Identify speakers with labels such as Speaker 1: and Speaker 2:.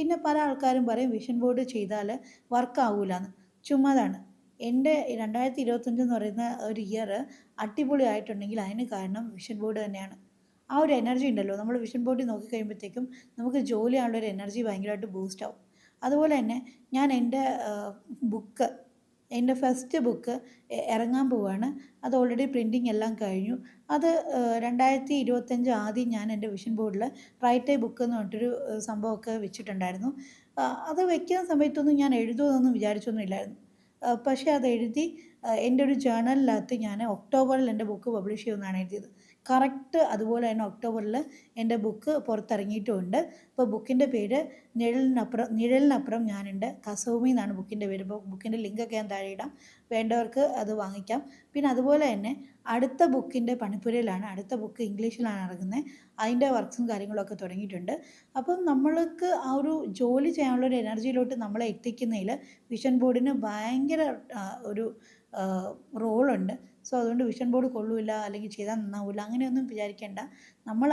Speaker 1: പിന്നെ പല ആൾക്കാരും പറയും വിഷൻ ബോർഡ് ചെയ്താൽ വർക്ക് ആവൂലെന്ന്. ചുമ്മാതാണ്. എന്റെ രണ്ടായിരത്തി ഇരുപത്തഞ്ച് എന്ന് പറയുന്ന ഒരു ഇയർ അടിപൊളിയായിട്ടുണ്ടെങ്കിൽ അതിന് കാരണം വിഷൻ ബോർഡ് തന്നെയാണ്. ആ ഒരു എനർജി ഉണ്ടല്ലോ. നമ്മൾ വിഷൻ ബോർഡിൽ നോക്കി കഴിയുമ്പോഴത്തേക്കും നമുക്ക് ജോലിയാണുള്ള ഒരു എനർജി ഭയങ്കരമായിട്ട് ബൂസ്റ്റ് ആവും. അതുപോലെ തന്നെ ഞാൻ എന്റെ ബുക്ക് എന്റെ ഫസ്റ്റ് ബുക്ക് ഇറങ്ങാൻ പോവാണ്. അത് ഓൾറെഡി പ്രിന്റിങ് എല്ലാം കഴിഞ്ഞു. അത് രണ്ടായിരത്തി ഇരുപത്തഞ്ച് ആദ്യം ഞാൻ എന്റെ വിഷൻ ബോർഡിൽ റൈറ്റ് ഐ ബുക്ക് എന്ന് പറഞ്ഞിട്ടൊരു സംഭവമൊക്കെ വെച്ചിട്ടുണ്ടായിരുന്നു. അത് വെക്കുന്ന സമയത്തൊന്നും ഞാൻ എഴുതുമെന്നൊന്നും വിചാരിച്ചൊന്നും ഇല്ലായിരുന്നു. പക്ഷേ അത് എഴുതി എന്റെ ഒരു ജേണലിനകത്ത് ഞാൻ ഒക്ടോബറിൽ എന്റെ ബുക്ക് പബ്ലിഷ് ചെയ്യുമെന്നാണ് എഴുതിയത്. കറക്റ്റ് അതുപോലെ തന്നെ ഒക്ടോബറിൽ എന്റെ ബുക്ക് പുറത്തിറങ്ങിയിട്ടുമുണ്ട് അപ്പോൾ ബുക്കിന്റെ പേര് നിഴലിനപ്പുറം നിഴലിനപ്പുറം ഞാനുണ്ട്. കസൗമി എന്നാണ് ബുക്കിന്റെ പേര്. ഇപ്പോൾ ബുക്കിന്റെ ലിങ്കൊക്കെ ഞാൻ താഴെ ഇടാം. വേണ്ടവർക്ക് അത് വാങ്ങിക്കാം. പിന്നെ അതുപോലെ തന്നെ അടുത്ത ബുക്കിന്റെ പണിപ്പുരയിലാണ് അടുത്ത ബുക്ക് ഇംഗ്ലീഷിലാണ് ഇറങ്ങുന്നത് അതിന്റെ വർക്ക്സും കാര്യങ്ങളൊക്കെ തുടങ്ങിയിട്ടുണ്ട്. അപ്പം നമ്മൾക്ക് ആ ഒരു ജോലി ചെയ്യാനുള്ള ഒരു എനർജിയിലോട്ട് നമ്മളെ എത്തിക്കുന്നതിൽ വിഷൻ ബോർഡിന് ഭയങ്കര ഒരു റോളുണ്ട്. സോ അതുകൊണ്ട് വിഷൻ ബോർഡ് കൊള്ളില്ല അല്ലെങ്കിൽ ചെയ്താൽ നന്നാവില്ല അങ്ങനെയൊന്നും വിചാരിക്കേണ്ട. നമ്മൾ